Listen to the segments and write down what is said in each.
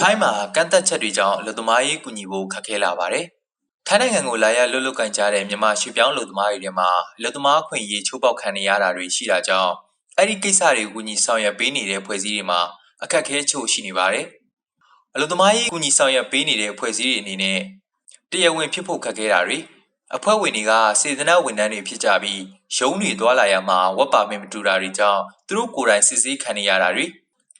ထိုင်းမှာကန့်သက်ချက်တွေကြောင့်အလုပ်သမားရေးကူညီဖို့ခက်ခဲလာပါတယ်။ထိုင်းနိုင်ငံကိုလာရောက်လွတ်လွတ်ကင်ကြတဲ့မြန်မာရွှေပြောင်းအလုပ်သမားတွေထဲမှာအလုပ်သမားခွင့်ရေးချိုးပေါက်ခံနေရတာတွေရှိတာကြောင့်အဲ့ဒီကိစ္စတွေကိုကူညီဆောင်ရွက်ပေးနေတဲ့ဖွဲ့စည်းတွေမှာအခက်အခဲချို့ရှိနေပါတယ်။အလုပ်သမားရေးကူညီဆောင်ရွက်ပေးနေတဲ့ဖွဲ့စည်းတွေအနေနဲ့တရားဝင်ဖြစ်ဖို့ခက်ခဲတာတွေအဖွဲ့ဝင်တွေကစေတနာ့ဝန်ထမ်းတွေဖြစ်ကြပြီးရုံးတွေသွားလာရမှာဝက်ပါမင်မတူတာတွေကြောင့်သူတို့ကိုယ်တိုင်စစ်ဆေးခံနေရတာတွေ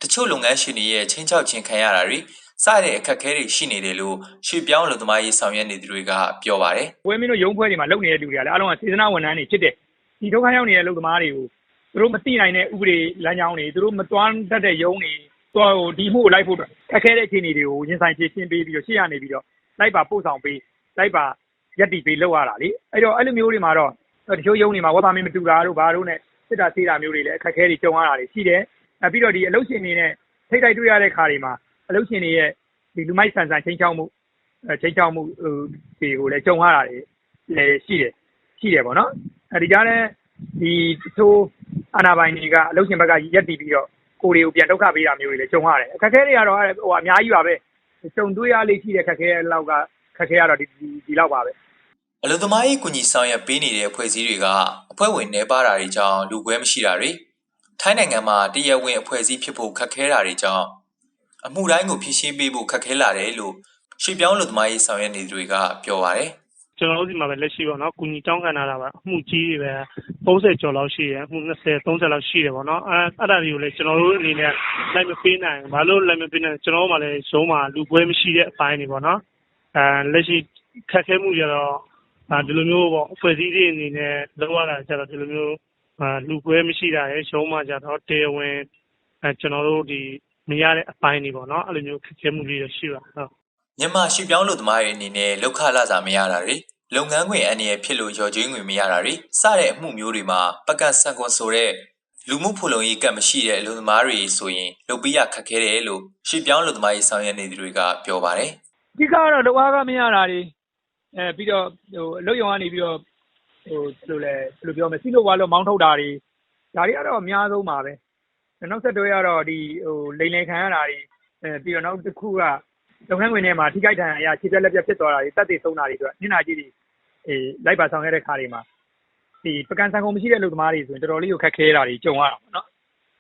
တချို့လုပ်ငန်းရှင်တွေရဲ့ချင်းချောက်ချင်းခံရတာတွေစတဲ့အခက်အခဲတွေရှိနေတယ်လို့ရွှေပြောင်းအလုပ်သမားရေးဆောင်ရွက်နေသူတွေကပြောပါတယ်ဝဲမင်းတို့ရုံးဖွဲ့တွေမှာလုပ်နေတဲ့လူတွေကလည်းအားလုံးကစေတနာဝန်ထမ်းတွေဖြစ်တယ်ဒီဒုက္ခရောက်နေတဲ့အလုပ်သမားတွေကိုသူတို့မသိနိုင်တဲ့ဥပဒေလမ်းကြောင်းတွေသူတို့မတွန်းတတ်တဲ့ရုံးတွေတော့ဟိုဒီမှုကိုလိုက်ဖို့အတွက်ခက်ခဲတဲ့အခြေအနေတွေကိုရင်ဆိုင်ဖြေရှင်းပေးပြီးတော့ရှေ့ရနေပြီးတော့လိုက်ပါပို့ဆောင်ပေးလိုက်ပါရက်တီပေးလောက်ရတာလေအဲ့တော့အဲ့လိုမျိုးတွေမှာတော့တချို့ရုံးတွေမှာဝက်ပါမင်းမတူတာတို့ဘာတို့နဲ့စစ်တာဆေးတာမျိုးတွေလည်းအခက်အခဲတွေကြုံရတာတွေရှိတယ်အဲ ပြီးတော့ဒီအလုပ်ရှင်တွေနဲ့ ထိတ်တိုက်တွေ့ရတဲ့ခါတွေမှာ အလုပ်ရှင်တွေရဲ့ဒီလူမိုက်ဆန်ဆန်ချင်းချောက်မှုအဲချင်းချောက်မှုဟိုတွေကိုလည်း ကြုံရတာတွေလည်း ရှိတယ်ရှိတယ်ပေါ့နော်အဲဒီကြားထဲဒီသို့အာနာပိုင်တွေက အလုပ်ရှင်ဘက်ကရက်တီပြီးတော့ ကိုတွေကို ပြန်ဒုက္ခပေးတာမျိုးတွေလည်း ကြုံရတယ် အခက်အခဲတွေကတော့ဟိုအများကြီးပါပဲ ကြုံတွေ့ရလိမ့်ရှိတဲ့ခက်ခဲလောက်ကခက်ခဲရတော့ဒီဒီလောက်ပါပဲ အလုပ်သမားရေး ကူညီဆောင်ရွက်ပေးနေတဲ့ အဖွဲ့အစည်းတွေက အဖွဲ့ဝင်နှဲပါတာတွေကြောင့် လူကွဲမရှိတာတွေ ထိုင်းနိုင်ငံမှာတရားဝင်အဖွဲ့အစည်းဖြစ်ဖို့ခက်ခဲတာတွေကြောင့်အမှုတိုင်းကိုဖြည့်ရှင်းပေးဖို့ခက်ခဲလာတယ်လို့ရွှေပြောင်းအလုပ်သမားရေးဆောင်ရွက်နေသူတွေကပြောပါတယ်ကျွန်တော်တို့ဒီမှာပဲလက်ရှိပေါ့နော်ကုညီတောင်းခံလာတာပါအမှုကြီးတွေပဲ30ကျော်လောက်ရှိတယ်အမှု20 30လောက်ရှိတယ်ပေါ့နော်အဲအဲ့ဒါတွေကိုလည်းကျွန်တော်တို့အနေနဲ့လိုက်မပေးနိုင်ဘူးဘာလို့လိုက်မပေးနိုင်ကျွန်တော်တို့မှလည်းဇုံးမှာလူပွဲမရှိတဲ့အပိုင်းတွေပေါ့နော်အဲလက်ရှိခက်ခဲမှုကြတော့အဲဒီလိုမျိုးပေါ့အဖွဲ့အစည်းတွေအနေနဲ့လောက်ရတာကြတော့ဒီလိုမျိုးအာ လူပွဲမရှိတာရဲ့ဇုံးမှာကြတော့တရားဝင်အဲကျွန်တော်တို့ဒီမရတဲ့အပိုင်းတွေပေါ့နော်အဲ့လိုမျိုးခက်ခဲမှုတွေရှိပါဟုတ်မြန်မာရွှေပြောင်းအလုပ်သမားတွေအနေနဲ့လောက်ခလာစာမရတာတွေလုပ်ငန်းခွင်အန္တရာယ်ဖြစ်လို့ရော်ကျွေးငွေမရတာတွေစတဲ့အမှုမျိုးတွေမှာပကတ်ဆန်ကွန်ဆိုတဲ့လူမှုဖူလုံရေးကတ်မရှိတဲ့အလုပ်သမားတွေဆိုရင်လုပ်ပေးရခက်ခဲတယ်လို့ရွှေပြောင်းအလုပ်သမားရေးဆောင်ရွက်နေသူတွေကပြောပါတယ်အဓိကတော့လောအားကမရတာတွေအဲပြီးတော့ဟိုအလုပ်ရုံကနေပြီးတော့ ဟိုဘယ်လိုလဲဘယ်လိုပြောမလဲစီလို့ဝါလို့ မောင်းထုတ်တာတွေ ဒါတွေကတော့ အများဆုံးပါပဲ နောက်ဆက်တွဲကတော့ဒီဟိုလိန်လေခံရတာတွေအဲပြီးတော့ နောက်တစ်ခုက လုပ်ငန်းခွင်ထဲမှာ ထိခိုက်ဒဏ်ရာရ ခြေပြက်လက်ပြက်ဖြစ်သွားတာတွေတက်သေးဆုံးတာတွေအတွက်ညနာကြီးတွေအေးလိုက်ပါဆောင်ရတဲ့ခါတွေမှာဒီပကံဆန်ကုန်မရှိတဲ့ အလုပ်သမားတွေဆိုရင် တော်တော်လေးကို ခက်ခဲတာတွေ ကြုံရတာပေါ့နော်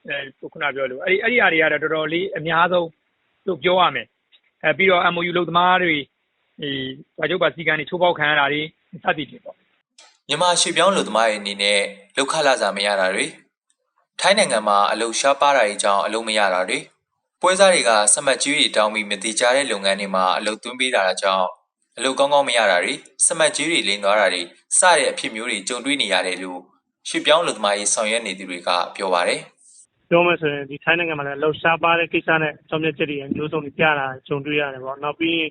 အဲခုနပြောလို့အဲ့ဒီအဲ့ဒီအရာတွေကတော့ တော်တော်လေး အများဆုံးလို့ ပြောရမယ်အဲပြီးတော့ MOU လုပ်သမားတွေဒီဘာကျုပ်ပါစီကံတွေ ချိုးပေါက်ခံရတာတွေ စသည်ဖြင့်ပေါ့ မြန်မာရွှေပြောင်းအလုပ်သမားတွေအနေနဲ့လောက်ခလာစာမရတာတွေထိုင်းနိုင်ငံမှာအလုပ်ရှားပါတာတွေကြောင့်အလုပ်မရတာတွေပွဲစားတွေကစမတ်ကြီးတွေတောင်းပြီးမတိကျတဲ့လုပ်ငန်းတွေမှာအလုပ်သွင်းပေးတာကြောင့်အလုပ်ကောင်းကောင်းမရတာတွေစမတ်ကြီးတွေလိမ်သွားတာတွေစတဲ့အဖြစ်မျိုးတွေကြုံတွေ့နေရတယ်လို့ရွှေပြောင်းအလုပ်သမားရေးဆောင်ရွက်နေသူတွေကပြောပါတယ်ပြောမယ်ဆိုရင်ဒီထိုင်းနိုင်ငံမှာလည်းလှုပ်ရှားပါတဲ့ကိစ္စနဲ့ကြောင်းပြချက်တွေအမျိုးစုံတွေပြတာဂျုံတွေ့ရတယ်ပေါ့နောက်ပြီး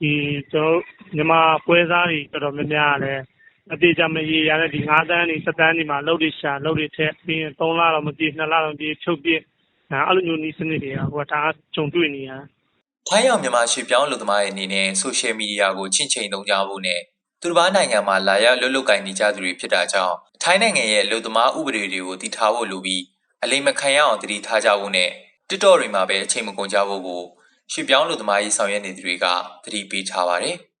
ဒီကျွန်တော်တို့မြန်မာပွဲစားတွေတော်တော်များများလည်း အသေးချာမရေရတဲ့ဒီ9တန်းတွေ7တန်းတွေမှာလှုပ်တွေရှာလှုပ်တွေထက်ပြီးရင်3လတော့မပြည့်2လတော့မပြည့်ချုပ်ပြည့်အဲ့လိုမျိုးနီးစနစ်တွေကဟိုဒါဂျုံတွေ့နေရထိုင်းရောက်မြန်မာရွှေပြောင်းအလုပ်သမားတွေအနေနဲ့ဆိုရှယ်မီဒီယာကိုချင့်ချိန်သုံးကြဖို့နဲ့သူတစ်ပါးနိုင်ငံမှာလာရောက်လှုပ်လှုပ်ကိုင်နေကြသူတွေဖြစ်တာကြောင့်ထိုင်းနိုင်ငံရဲ့အလုပ်သမားဥပဒေတွေကိုတည်ထားဖို့လိုပြီးအလိမ်မခံရအောင်တည်ထားကြဖို့နဲ့တစ်တော်တွေမှာပဲအချိန်မကုန်ကြဖို့ကိုရွှေပြောင်းအလုပ်သမားရေးဆောင်ရွက်နေသူတွေကသတိပေးထားပါတယ်။